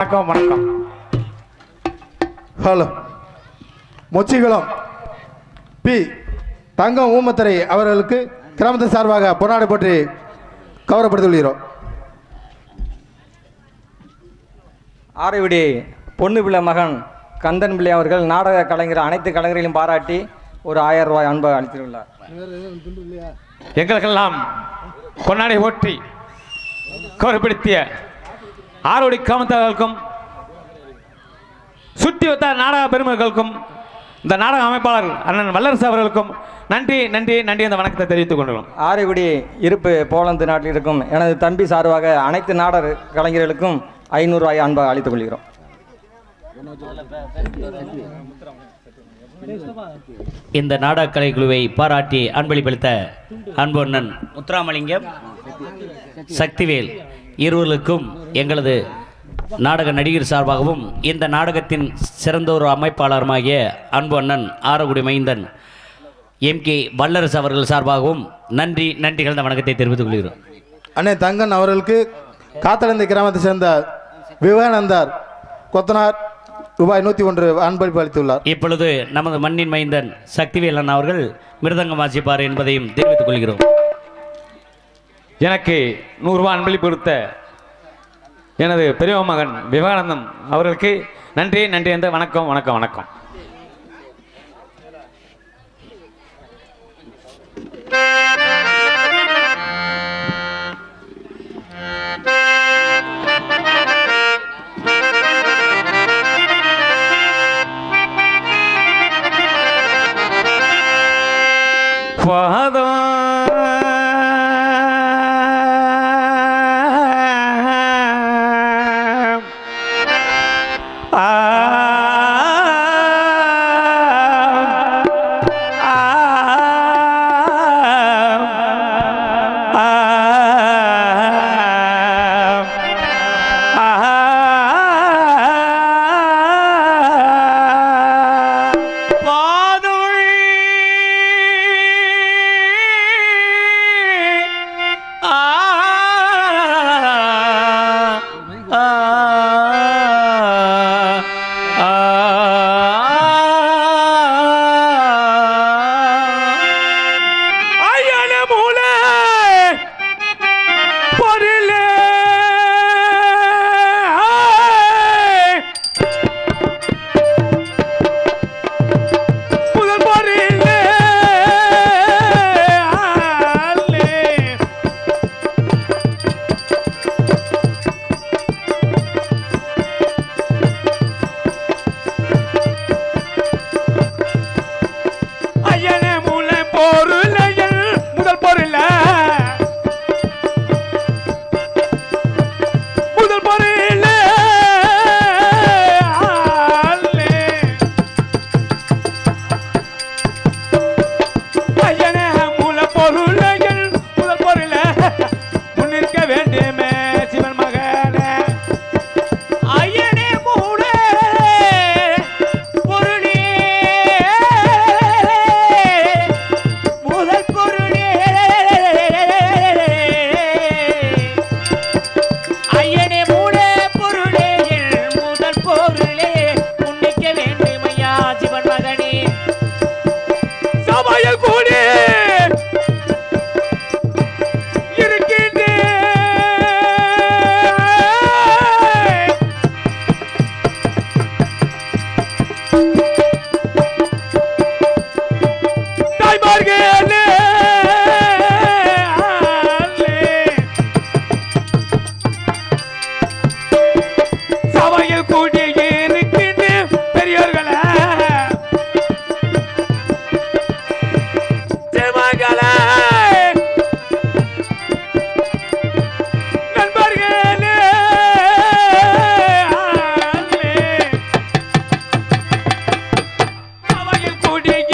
வணக்கம் வணக்கம். Hello. மொச்சிகுளம் B. தங்கம் ஊமத்தரை அவர்களுக்கு கிராமத்து சார்பாக பொன்னாடை போற்றி கௌரவப்படுத்திக் கொள்கிறோம் ஆரைவிடி பொண்ணு பிள்ளை மகன் கந்தன் பிள்ளை அவர்கள் நாடக கலைஞர் அனைத்து கலைஞர்களையும் பாராட்டி ஒரு ஆயிரம் ரூபாய் அன்பை அளித்துள்ளார் எங்களுக்கெல்லாம் பொன்னாடை ஓற்றி கௌரவப்படுத்திய ஆரோடி காமத்தர்களுக்கும் சுற்றி வந்த நாடக பெருமக்களுக்கும் இந்த நாடக அமைப்பாளர் அண்ணன் வல்லரசு அவர்களுக்கும் நன்றி நன்றி நன்றி அந்த வணக்கத்தை தெரிவித்துக் கொண்டுள்ளோம். ஆரைவிடி இருப்பு போலந்து நாட்டில் இருக்கும் எனது தம்பி சார்பாக அனைத்து நாடக கலைஞர்களுக்கும் ஐநூறு ரூபாய் அன்பை அளித்துக் கொள்கிறோம். இந்த நாடகக் கலைக்குழுவை பாராட்டி அன்பளிப்பளித்த அன்பொன்னன் முத்துராமலிங்கம். சக்திவேல். இருவர்களுக்கும் எங்களது நாடக நடிகர் சார்பாகவும் இந்த நாடகத்தின் சிறந்த ஒரு அமைப்பாளருமாகிய அன்பொன்னன் ஆரகுடி மைந்தன் எம் கே வல்லரசு அவர்கள் சார்பாகவும் நன்றி நன்றி கலந்த வணக்கத்தை தெரிவித்துக் கொள்கிறோம். அண்ணே தங்கன் அவர்களுக்கு காத்தளந்தை கிராமத்தை சேர்ந்த விவேகானந்தார் கொத்தனார் ரூபாய் நூற்றி ஒன்று அன்பளிப்பு அளித்துள்ளார். இப்பொழுது நமது மண்ணின் மைந்தன் சக்திவேல் அண்ணா அவர்கள் மிருதங்கம் வாசிப்பார் என்பதையும் தெரிவித்துக் கொள்கிறோம். எனக்கு நூறுரூவா அன்பளிப்பு கொடுத்த எனது பெரிய மகன் விவேகானந்தம் அவர்களுக்கு நன்றி நன்றி என்ற வணக்கம் வணக்கம் வணக்கம். பாதம் அவையில்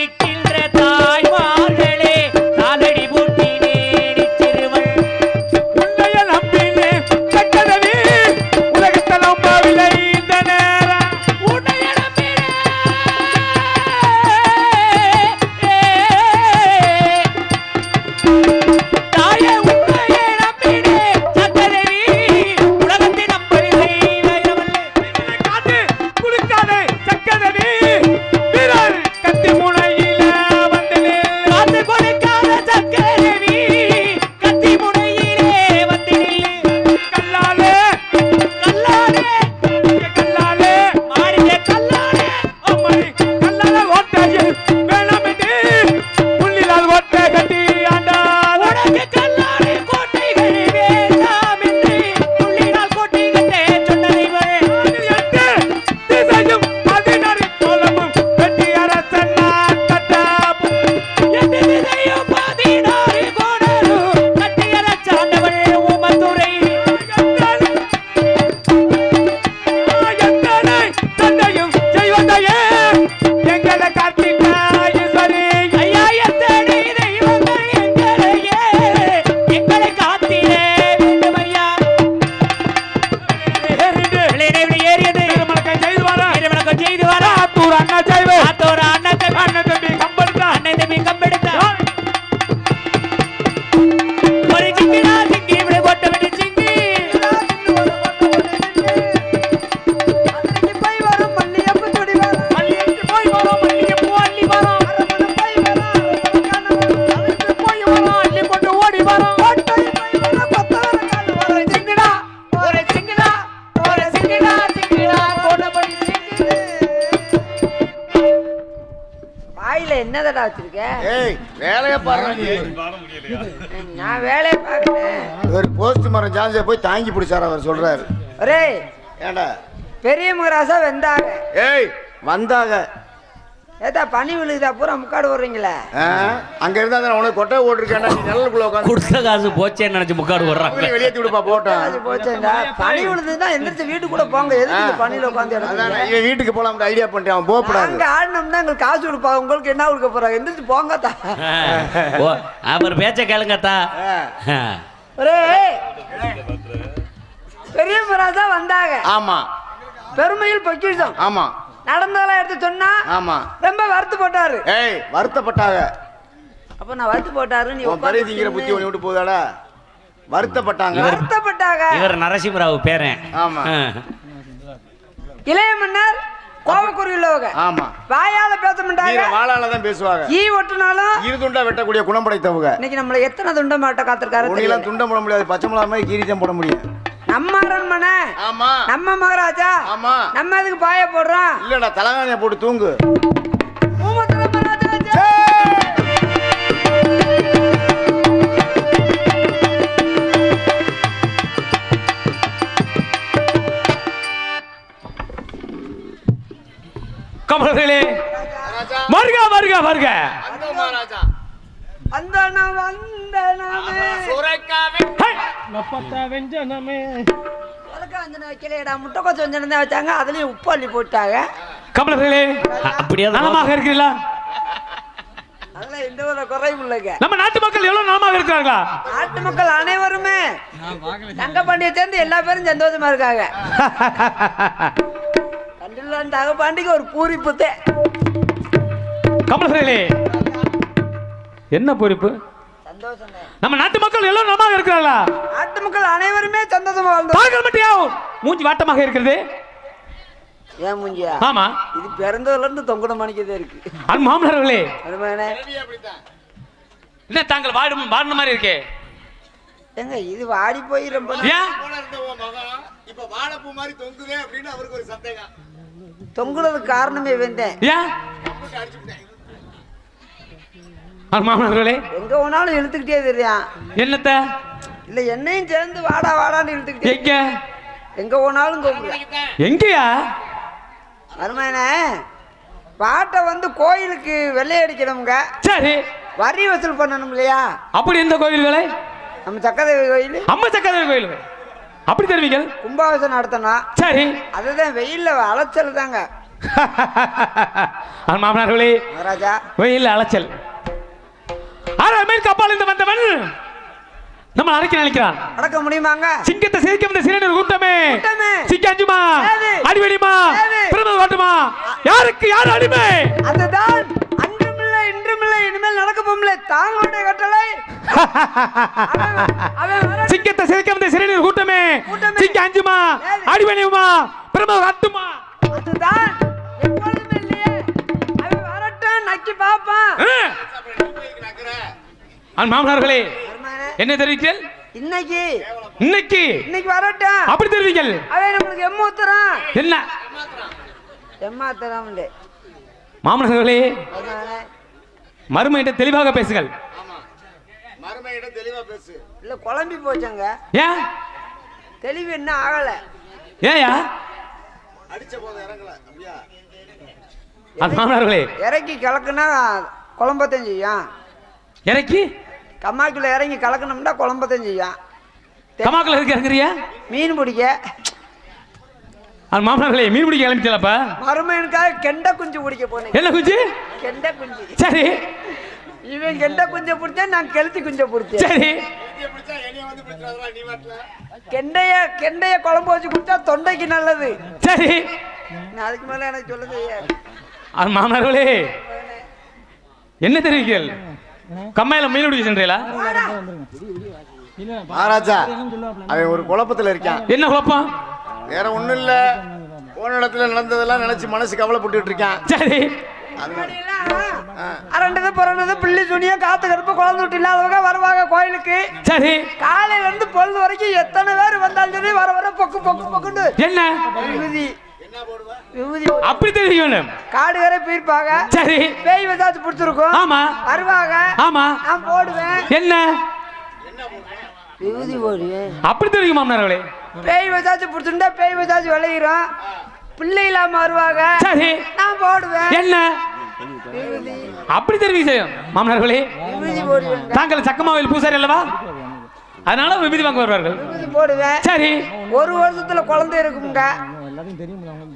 இருக்கின்ற என்னதடா வச்சிருக்க? ஏய் வேலையை பாருங்க நான் வேலையை பார்க்கிறேன் ஒரு போஸ்ட் மரம் ஜாதியை போய் தாங்கி பிடிச்சார் அவர் சொல்றாரு. ஒரே ஏண்டா? பெரிய முகராசா வெந்தாங்க ஏய் வந்தாங்க ஏதா பனி விழுகுதா? பூரா முக்காடு வர்றீங்களே ஆ, அங்க இருந்தா தானே உனக்கு கொட்டை ஓட்டிருக்கேன்டா நீ நிழலுக்குள்ள உட்காந்து கொடுத்த காசு போச்சேன்னு நினைச்சு முக்காடு வர்றாங்க வெளியே விடுப்பா போட்டோம். அது போச்சேன்டா பனி விழுதுன்னா எந்திரிச்சு வீட்டுக்குள்ள போங்க. எதுக்கு இந்த பனியில உட்காந்து இவன் வீட்டுக்கு போலாம் ஐடியா பண்ணிட்டு அவன் போகக்கூடாது. அங்க ஆடினோம்னா எங்களுக்கு காசு கொடுப்பா. உங்களுக்கு என்ன கொடுக்க போறாங்க? எந்திரிச்சு போங்க தா ஓ அவர் பேச்ச கேளுங்கத்தா ஒரே பெரிய முகராசா வந்தாங்க. ஆமா. பெருமையில் பொக்கிஷம். ஆமா. நடந்ததெல்லாம் எடுத்து சொன்னா ஆமா. ரொம்ப வருத்து போட்டாரு ஏய் வருத்தப்பட்டாங்க அப்ப நான் வருத்து போட்டாரு நீ உட்கார்ந்து திங்கிற புத்தி. ஒன்று விட்டு போதாடா வருத்தப்பட்டாங்க. வருத்தப்பட்டாங்க. இவர் நரசிம்மராவ் பேரன். ஆமா. ஆ. இளைய மன்னர் கோபக்குறி உள்ளவங்க. ஆமா. வாயால பேச மாட்டாங்க. வாழால தான் பேசுவாங்க. ஈ ஒட்டுனாலும் இருதுண்டா வெட்டக்கூடிய குணம் படைத்தவங்க. இன்னைக்கு நம்மள எத்தனை துண்ட மாட்ட காத்திருக்காரு துண்டம் போட முடியாது. பச்சை மிளகா மாதிரி கீரிதான் போட முடியும். நம்ம அரண்மனை. ஆமா. நம்ம மகாராஜா. ஆமா. நம்ம அதுக்கு பாய போடுறோம்? இல்லடா தலகாணியை போட்டு தூங்கு. கமலர்களே. வருக வருக வருக. உலக வந்தன வைக்கலையடா முட்டைக்கோசு வந்தனம் தான் வச்சாங்க அதுலயும் உப்பு அள்ளி போட்டாங்க. கமலர்களே அப்படியே நலமாக இருக்கிறீர்களா? அதெல்லாம் எந்த ஒரு குறையும் இல்லைங்க நம்ம நாட்டு மக்கள் எவ்வளவு நலமாக இருக்கிறார்களா? நாட்டு மக்கள் அனைவருமே தங்க பாண்டியை சேர்ந்து எல்லா பேரும் சந்தோஷமா இருக்காங்க. கண்டிலான் தகப்பாண்டிக்கு ஒரு பூரிப்புத்தே கமலர்களே என்ன பொறுப்பு? சந்தோஷம் நம்ம நாட்டு மக்கள் எல்லாம் நலமாக இருக்கிறார்களா? நாட்டு மக்கள் அனைவருமே சந்தோஷமா வாழ்ந்தோம். தாங்கள் மட்டும் மூஞ்சி வாட்டமாக இருக்கிறது? ஏன் மூஞ்சியா? ஆமா. இது பிறந்ததுல இருந்து தொங்குட மணிக்கதே இருக்கு. அன் மாமனார்களே. என்ன தாங்கள் வாடும் வாடின மாதிரி இருக்கே? ஏங்க இது வாடி போய் ரொம்ப இப்ப வாழைப்பூ மாதிரி தொங்குதே அப்படின்னு அவருக்கு ஒரு சந்தேகம். தொங்குனதுக்கு காரணமே வெந்தேன் ஏன்? மாமனார்களே எங்க போனாலும் இழுத்துக்கிட்டே தெரியான் என்னத்த? இல்ல என்னையும் சேர்ந்து வாடா வாடான்னு இழுத்துக்கிட்டே எங்க? எங்க போனாலும் கூப்பிடுறேன் எங்கயா? அருமையானே பாட்டை வந்து கோயிலுக்கு வெள்ளை அடிக்கணுங்க சரி. வரி வசூல் பண்ணணும் இல்லையா? அப்படி எந்த கோயில்களை? நம்ம சக்கரதேவி கோயில். அம்மா சக்கரை கோயில். அப்படி தருவீங்கள். கும்பாபிஷேகம் நடத்தணும். சரி. அதுதான் வெயில்ல அலைச்சல் தாங்க. மாமனார்களே மகாராஜா. வெயில் அலைச்சல். அமெரிக்க அப்பால் இருந்து வந்தவன் நம்ம அரைக்க நினைக்கிறான். அடக்க முடியுமாங்க? சிங்கத்தை சிரிக்க வந்த சிறுநீர் கூட்டமே கூட்டமே. சிக்க அஞ்சுமா? ஏது? அடிவெடிமா? பிறந்தது வாட்டுமா யாருக்கு யார் அடிமை? அதுதான் அன்றுமில்லை இன்றுமில்லை இனிமேல் நடக்க போமில்லை தாங்களுடைய கட்டளை. சிங்கத்தை சிரிக்க வந்த சிறுநீர் கூட்டமே கூட்டமே. சிக்க அஞ்சுமா? ஏது? அடிவெடிமா பிறந்தது வாட்டுமா அதுதான் மாமனார்களே என்ன தெரிவிக்கிறீர்கள் இன்னைக்கு. இன்னைக்கு. இன்னைக்கு வரட்டும். அப்படி தெரிவிங்கள் அவன் நம்மளுக்கு எம்மூத்துறான் என்ன? எம்மாத்தரான் மாமனார்களே மறுமையிட்ட தெளிவாக பேசுங்கள். மருமையிடம் தெளிவா பேசு. இல்ல குழம்பி போச்சாங்க. ஏன் தெளிவு என்ன ஆகல. ஏயா? அடிச்ச போது இறங்கல அப்படியா? அன் மாமனார்களே. இறக்கி கலக்குனா குழம்பத்தான் செய்யும். இறக்கி? கம்மாக்குள்ள இறங்கி கலக்கணும்னா குழம்பத்தான் செய்யும். கமாக்கில் இருக்க இருக்கிறியா மீன் பிடிக்க. அன் மாமனார்களே மீன் பிடிக்க கிளம்பிட்டலப்பா மருமையனுக்காக கெண்டை குஞ்சு பிடிக்க போனேன். என்ன குஞ்சு? கெண்டை குஞ்சு. சரி. இவன் கெண்டை குஞ்சை பிடிச்சேன் நான் கெளுத்தி குஞ்சை பிடிச்சேன். சரி. பிடிச்சா கெண்டைய கெண்டைய குழம்பு வச்சு குடிச்சா தொண்டைக்கு நல்லது. சரி. நான் அதுக்கு மேல எனக்கு சொல்ல தெரியாது அன் மாமனார்களே. என்ன தெரிவிக்கிறீர்கள்? கம்மாயில மீன் பிடிக்க சென்றீங்களா? மகாராஜா அவன் ஒரு குழப்பத்துல இருக்கான். என்ன குழப்பம்? வேற ஒண்ணும் இல்ல. போன இடத்துல நடந்ததெல்லாம் நினைச்சு மனசு கவலைப்பட்டுட்டு இருக்கான். சரி. அரண்டது புறண்டது பிள்ளை துணியா காத்து கருப்பு குழந்தை விட்டு இல்லாதவங்க வருவாங்க கோயிலுக்கு. சரி. காலையில இருந்து பொழுது வரைக்கும் எத்தனை பேர் வந்தாலும் சரி வர வர பொக்கு பொக்கு பொக்குண்டு என்ன? அப்படி வேண்டும் காடு வரை போயிருப்பாங்க சரி. பேய் வந்தாச்சு பிடிச்சிருக்கும். ஆமா. வருவாங்க ஆமா. நான் போடுவேன். என்ன? விபூதி போடுவேன் அப்படி தெரியும் மாமனார்களே. பேய் வந்தாச்சு பிடிச்சிருந்தா பேய் வந்தாச்சு விளையிறோம் பிள்ளை இல்லாம வருவாங்க சரி. நான் போடுவேன். என்ன? அப்படி தெரிவி செய்யும் மாமனார்களே. தாங்கள் சக்கமாவில் பூசாரி அல்லவா? அதனால விபதி வாங்க வருவார்கள் போடுவேன். சரி. ஒரு வருஷத்துல குழந்தை இருக்குங்க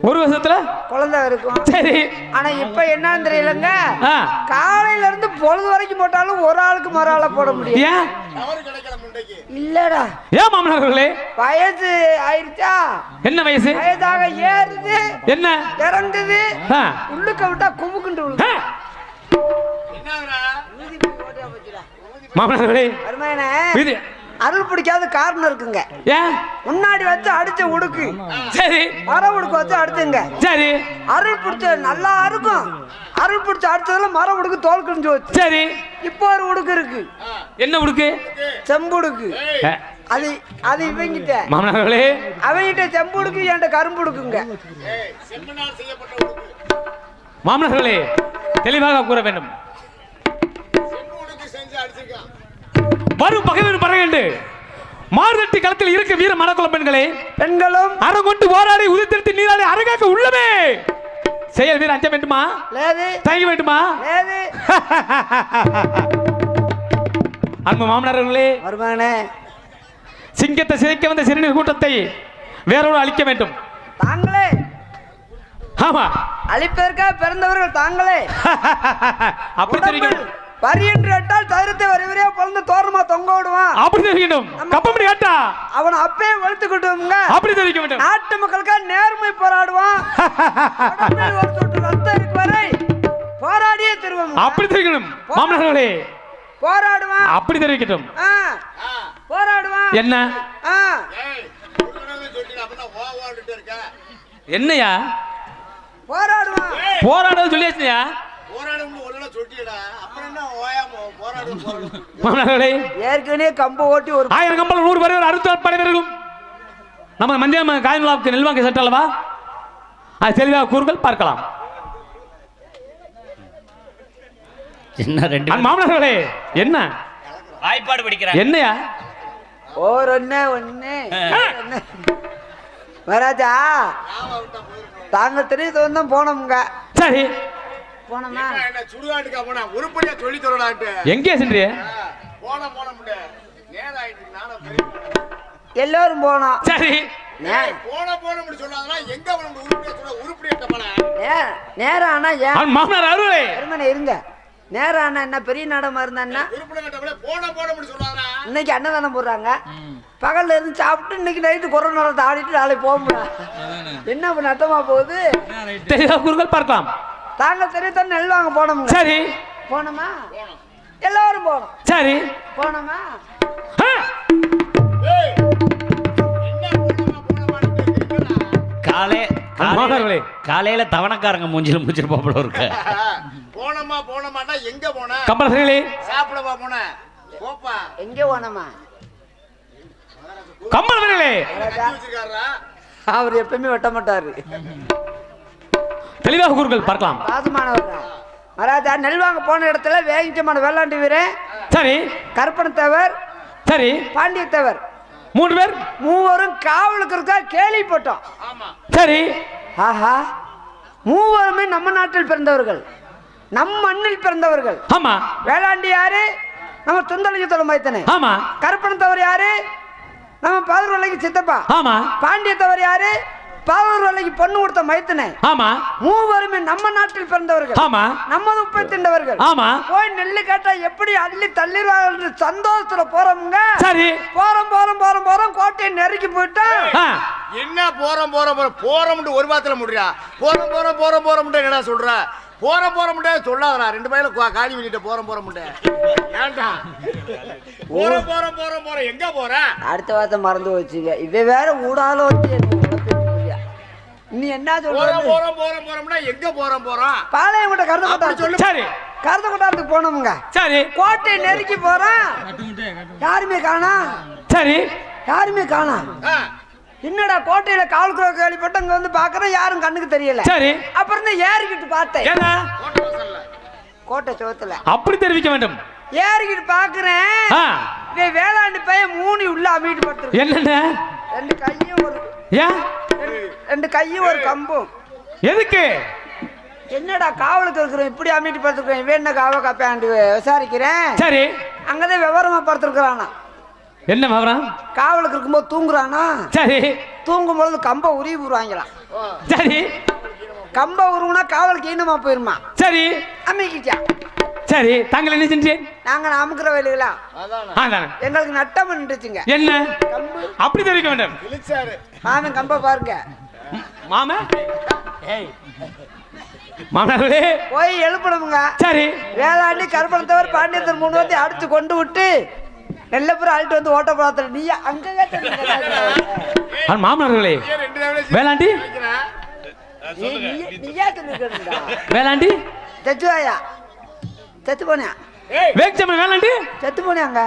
ஒரு வருஷத்துல? குழந்தை இருக்கும். சரி. ஆனா இப்ப என்னன்னு தெரியலங்க காலையில இருந்து பொழுது வரைக்கும் போட்டாலும் ஒரு ஆளுக்கு மறு ஆளை போட முடியும் இல்லடா. ஏன் மாமனார்களே வயசு ஆயிருச்சா? என்ன வயசு? வயதாக ஏறுது. என்ன? இறங்குது. ஆ. உள்ளுக்க விட்டா குமுக்குண்டு ஆ. மாமனார்களே அருள் பிடிக்காத காரணம் இருக்குங்க. ஏன்? முன்னாடி வச்சு அடிச்ச உடுக்கு. சரி. மர உடுக்கு வச்சு அடிச்சுங்க. சரி. அருள் பிடிச்ச நல்லா இருக்கும். அருள் பிடிச்ச அடிச்சதுல மர உடுக்கு தோல் கிழிஞ்சு வச்சு சரி. இப்போ ஒரு உடுக்கு இருக்கு. என்ன உடுக்கு? செம்புடுக்கு ஏ, அது அது இவங்கிட்ட. மாமனார்களே. அவங்கிட்ட செம்புடுக்கு என்கிட்ட கரும்புடுக்குங்க மாமனார்களே தெளிவாக கூற வேண்டும். வரும் பகைவர் பறகண்டு மார்தட்டி களத்தில் இருக்க வீர மனக்குளம் பெண்களே பெண்களும் அறங்கொண்டு போராடி உதிர்த்திருத்தி நீராடி அரங்காக்க உள்ளமே. செயல் வீர அஞ்ச வேண்டுமா? லேது தயங்க வேண்டுமா? அன்பு மாமனார்களே வருமானே சிங்கத்தை சிதைக்க வந்த சிறுநீர் கூட்டத்தை வேறொரு அழிக்க வேண்டும். தாங்களே. ஆமா. அழிப்பதற்காக பிறந்தவர்கள் தாங்களே. அப்படி உடம்பில் வரி என்று கேட்டால் தவிரத்தை வரிவரையா பிறந்து தோரணமா தொங்க விடுவான். அப்படி தெரிவிக்கணும் கப்பமடி காட்டா அவனை அப்பயே வளர்த்துக்கிட்டோங்க அப்படி தெரிவிக்க வேண்டும் நாட்டு மக்களுக்காக நேர்மை போராடுவான். ஒரு சொட்டு ரத்தம் இருக்கு வரை போராடியே திருவோம் அப்படி தெரிவிக்கணும் மாமனார்களே. போராடுவான். அப்படி தெரிவிக்கட்டும். ஆ, போராடுவான். என்ன? என்னையா? போராடுவான். போராடுறது சொல்லியாச்சுயா போராடும் என்ன ஏற்கனவே கம்பு ஓட்டி ஒரு ஆயிரம் கம்பல் நூறு பேர் அறுபத்தி படை வீரர்களும் நம்ம மந்தியம் காய்மலாவுக்கு நெல்வாங்க செட் அல்லவா? அது தெளிவாக கூறுகள் பார்க்கலாம். ரெண்டு மாமனார்களே என்ன? வாய்ப்பாடு படிக்கிறாங்க என்னையா? ஓர் ஒண்ணு ஒண்ணு ஒண்ணு. மகாராஜா தாங்க தெரியுது வந்து போனோமுங்க. சரி. போனோமா? என்ன சுடுகாட்டுக்கா போனா? உருப்படியா சொல்லி தரடான்ட்டு எங்கே சென்றிய போன போன முடிய நேரம் ஆயிட்டு நானும் எல்லோரும் போனோம். சரி. போன போன முடி சொன்னாங்கன்னா எங்க அவன் உருப்படியா சொல்ல உருப்படியா போன? நேரம் ஆனா ஏன்? மாமனார் அருளே. பெருமனை இருங்க. நேரம் ஆனா என்ன பெரிய நாடகமா இருந்தா போன போன முடி சொன்னாங்கன்னா இன்னைக்கு அன்னதானம் போடுறாங்க. பகல்ல இருந்து சாப்பிட்டு இன்னைக்கு நைட்டு கொரோனா நேரத்தை ஆடிட்டு நாளைக்கு போக முடியாது என்ன நட்டமா போகுது? கூறுகள் பார்க்கலாம். தாங்க தெரியும் நெல் வாங்க போனோமுங்க. சரி. போனோமா? எல்லாரும் போனோம். சரி. போனோமா? போனமா காலை மாமனார்களே. காலையில தவணக்காரங்க மூஞ்சில மூஞ்சில போல இருக்கு போனமா போனமாட்டா எங்க போன? கம்பளர்களே சாப்பிடவா போன? போப்பா. எங்க போனோமா? வச்சிருக்காரா? அவர் எப்பயுமே வெட்ட மாட்டாரு. தெளிவாக கூறுகள் பார்க்கலாம். மகாராஜா நெல் வாங்க போன இடத்துல வேகிச்சமான வேளாண்டி வீரன் சரி. கருப்பணத்தவர் சரி. பாண்டியத்தவர். மூன்று பேர்? மூவரும் காவலுக்கு இருக்கா கேள்விப்பட்டோம். ஆமா. சரி. ஆஹா. மூவருமே நம்ம நாட்டில் பிறந்தவர்கள். நம் மண்ணில் பிறந்தவர்கள். ஆமா. வேளாண்டி யாரு? நம்ம துந்தளிச்சத்தோட மைத்தனே. ஆமா. கருப்பணத்தவர் யாரு? நம்ம பாதூர்வலைக்கு சித்தப்பா. ஆமா. பாண்டியத்தவர் யாரு? பாதூர்வலைக்கு பொண்ணு கொடுத்த மைத்தனே. ஆமா. மூவருமே நம்ம நாட்டில் பிறந்தவர்கள். ஆமா. நம்ம உப்பை திண்டவர்கள் ஆமா. போய் நெல்லு கேட்டா எப்படி அள்ளி தள்ளிடுவாங்க சந்தோஷத்துல போறோமுங்க சரி. போறோம் போறோம் போறோம் போறோம் கோட்டையை நெருக்கி போயிட்டா. ஆ, என்ன போறோம் போறோம் போறோம்? போறோம்னு ஒரு வாரத்துல முடியா போறோம் போறோம் போறோம் போறோம் என்னடா சொல்ற? போறோம் போறோம் சொல்லாதடா. ரெண்டு பையில காலி பண்ணிட்டு போறோம் போறோம் ஏன்டா? போறோம் போறோம் போறோம் போறோம். எங்க போற? அடுத்த வார்த்தை மறந்து வச்சுக்க இவ வேற ஊடால வச்சு என்னை நீ என்ன போறோம் சொல்ற? போறோம் போறோம் போறோம்னா எங்க போறோம் போறோம்? பாளையம் கூட கருத அப்படி கொட்டாரு சொல்லு சரி. கருத கொட்டாரத்துக்கு போனோமுங்க சரி. கோட்டையை நெருக்கி போறான் யாருமே காணா? சரி. யாருமே காணா? என்னடா கோட்டையில காவல்துறை கேள்விப்பட்டு அங்க வந்து பாக்குறேன் யாரும் கண்ணுக்கு தெரியல. சரி. அப்புறம் தான் ஏறிக்கிட்டு பார்த்தேன். கோட்டை சுவத்துல அப்படி தெரிவிக்க வேண்டும். ஏறிக்கிட்டு பாக்குறேன். வேளாண்டு பையன் மூணி உள்ள அமிட்டு படுத்துருக்கு என்னென்ன? ரெண்டு கையும் ஒரு ஏன்? ரெண்டு- கையும் ஒரு கம்பும். எதுக்கு? என்னடா காவலுக்கு இருக்கிறோம்? இப்படி அமிட்டு படுத்துருக்கேன் இவன் என்ன காவ காப்பாண்டு விசாரிக்கிறேன். சரி. அங்கதான் விவரமா படுத்துருக்குறானா? என்ன விவரம்? காவலுக்கு இருக்கும்போது தூங்குறானா? சரி. தூங்கும் பொழுது கம்ப உருவி விடுவாங்களாம் சரி. கம்ப உருவுனா காவலுக்கு ஈனமா போயிருமா? சரி. அமைக்கிட்டா. சரி தாங்கள் என்ன செஞ்சேன் நாங்க அமுக்குற வேலைகளா அதானே. எங்களுக்கு நட்டம் நின்றுச்சுங்க. என்ன? கம்பு. அப்படி தெரிவிக்க வேண்டும். மாமன் கம்ப பாருங்க. மாமா? மாமனார்களே. போய் எழுப்பணுமுங்க. சரி. வேளாண்டி கருப்பணத்தவர் பாண்டியத்தர் மூணு வாத்தி அடிச்சு கொண்டு விட்டு நெல்லப்புறம் அழிட்டு வந்து ஓட்ட பாத்திர நீ அங்க மாமனார்களே. வேளாண்டி? வேளாண்டி? செத்துவாயா செத்து போனியா வேக்சமன் வேளாண்டி செத்து போனியாங்க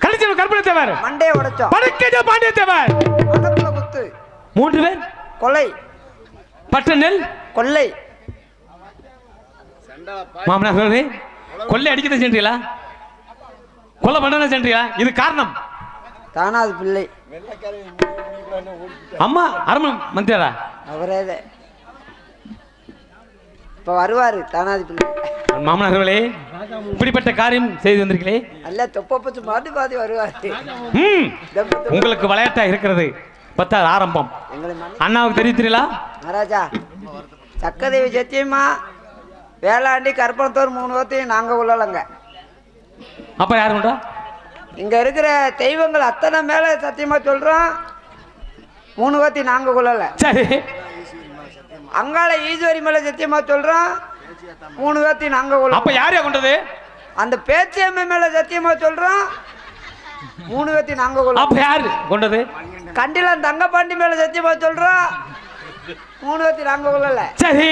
கலிச்சமன் கற்பனை தேவர். மண்டையை உடைச்சோம். படுக்கஜ பாண்டிய தேவர். மண்டபத்துல குத்து. மூன்று பேர்? கொலை. பட்ட நெல்? கொள்ளை மாமனார்களே கொள்ளை அடிக்கதான் சென்றீங்களா? கொலை பண்ணதான் சென்றீங்களா? இது காரணம். தானாது பிள்ளை. அம்மா அரமன் மந்திரா அவரே இப்ப வருவாரு தானாதி பிள்ளை மாமனார்களே இப்படிப்பட்ட காரியம் செய்து வந்திருக்கீங்களே நல்ல தொப்ப பச்சு மாட்டி பாதி வருவாரு. உங்களுக்கு விளையாட்டா இருக்கிறது. பத்தாவது ஆரம்பம். அண்ணாவுக்கு தெரிவித்தீங்களா மகாராஜா சக்கதேவி சத்தியமா வேளாண்டி கற்பனத்தோர் மூணு வார்த்தையும் நாங்க உள்ளலங்க அப்ப யாரு உண்டா இங்க இருக்கிற தெய்வங்கள் அத்தனை மேல சத்தியமா சொல்றோம் மூணு வார்த்தை நாங்க கொள்ளல சரி. அங்கால ஈஸ்வரி மேல சத்தியமா சொல்றோம் மூணு வார்த்தை நாங்க அப்ப யாரையா கொண்டது? அந்த பேச்சியம்மை மேல சத்தியமா சொல்றோம் மூணு வார்த்தை நாங்க கொள்ள அப்ப யாரு கொண்டது? கண்டிலம் தங்கப்பாண்டி மேல சத்தியமா சொல்றோம் மூணு வார்த்தை நாங்க கொள்ளல சரி.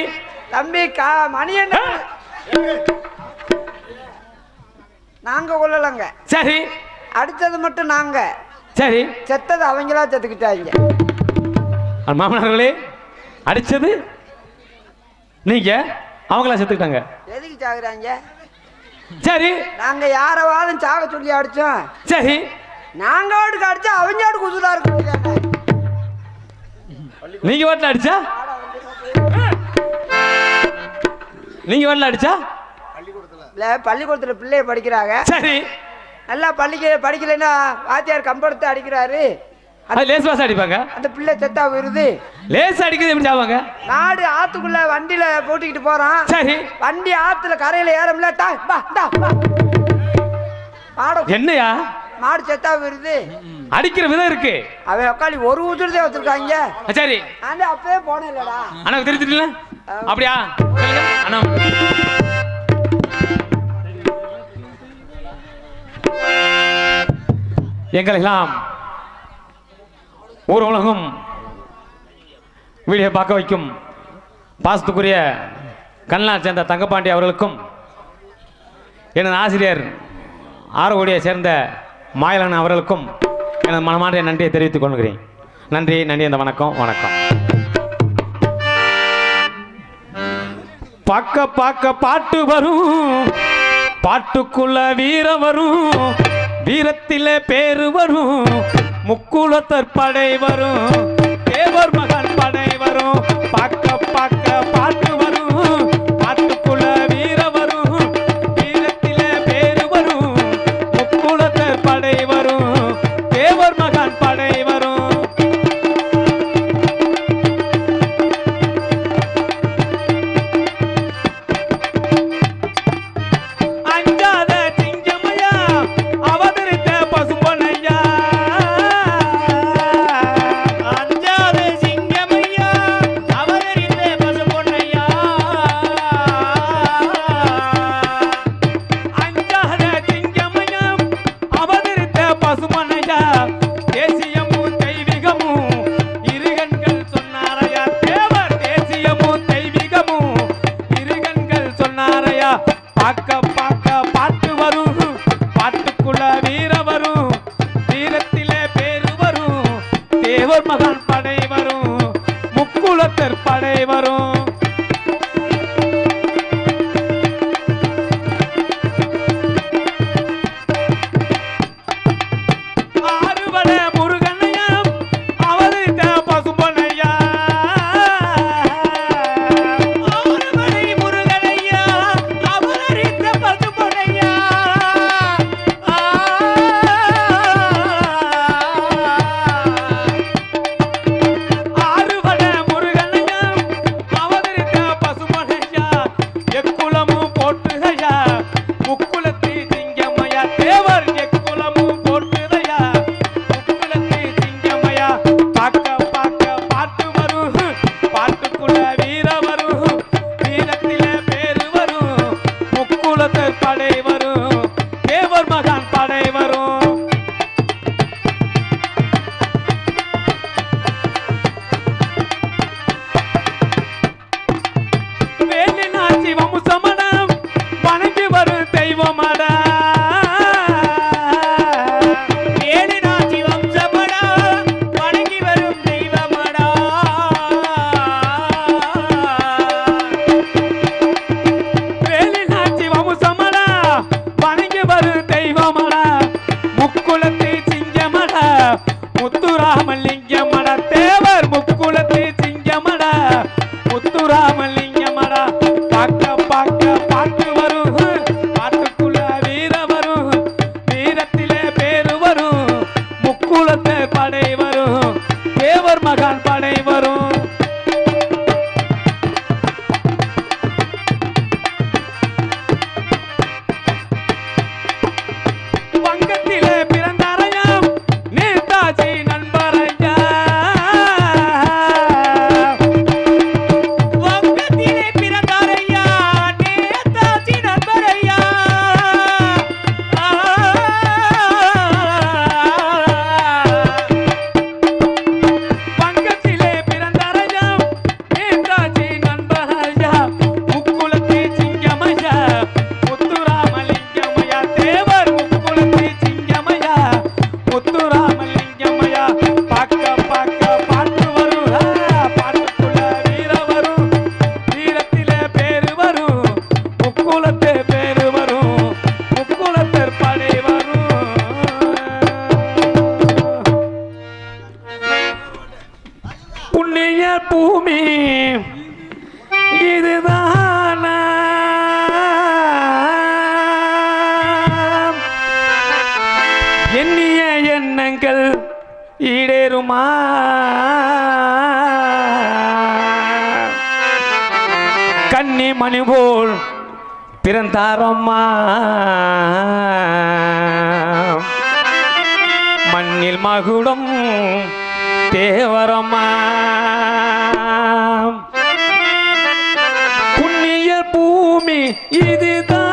தம்பி கா மணியன் நாங்க கொள்ளலங்க சரி. அடிச்சது மட்டும் நாங்க. சரி. செத்தது அவங்களா செத்துக்கிட்டாங்க. மாமனார்களே அடிச்சது? நீங்க? அவங்களா செத்துக்கிட்டாங்க. எதுக்கு சாகுறாங்க? சரி. நாங்க யாரவாதும் சாக சொல்லி அடிச்சோம். சரி. நாங்க ஆடுக்கு அடிச்சா அவங்க ஆடு குசுதா இருக்கு நீங்க வீட்டில் அடிச்சா? நீங்க வீட்டில் அடிச்சா? இல்ல பள்ளிக்கூடத்துல பிள்ளைய படிக்கிறாங்க. சரி. நல்லா பள்ளிக்க படிக்கலைன்னா வாத்தியார் கம்பெடுத்து அடிக்கிறாரு. அது லேஸ் பாஸ் அடிப்பாங்க. அந்த பிள்ளை செத்தா வருது. லேஸ் அடிக்கிறது எப்படி சாவாங்க நாடு ஆத்துக்குள்ள வண்டியில போட்டிக்கிட்டு போறான். சரி. வண்டி ஆத்துல கரையில ஏறம்ல. டா, பா, டா, என்னையா? மாடு செத்தா வருது. அடிக்கிற விதம் இருக்கு. அவன் உக்காளி ஒரு உதிரதே வச்சிருக்காங்க. சரி. நான் அப்பவே போனேன் இல்லடா. அண்ணாவுக்கு தெரிஞ்சுட்டுல அப்படியா? அண்ணா. எங்களெல்லாம் ஊர் உலகம் வீடியோ பார்க்க வைக்கும் பாசத்துக்குரிய கண்ணா சேர்ந்த தங்கப்பாண்டி அவர்களுக்கும் எனது ஆசிரியர் ஆரோடியை சேர்ந்த மாயலன் அவர்களுக்கும் எனது மனமார்ந்த நன்றியை தெரிவித்துக் கொள்கிறேன். நன்றி நன்றி அந்த வணக்கம் வணக்கம். பார்க்க பார்க்க பாட்டு வரும். பாட்டுக்குள்ள வீரம் வரும். வீரத்திலே பேரு வரும். முக்குளத்தர் படை வரும் தேவர் மகன் படை வரும். பார்க்க பார்க்க மகுடம் தேவரமா புண்ணிய பூமி இதுதான்.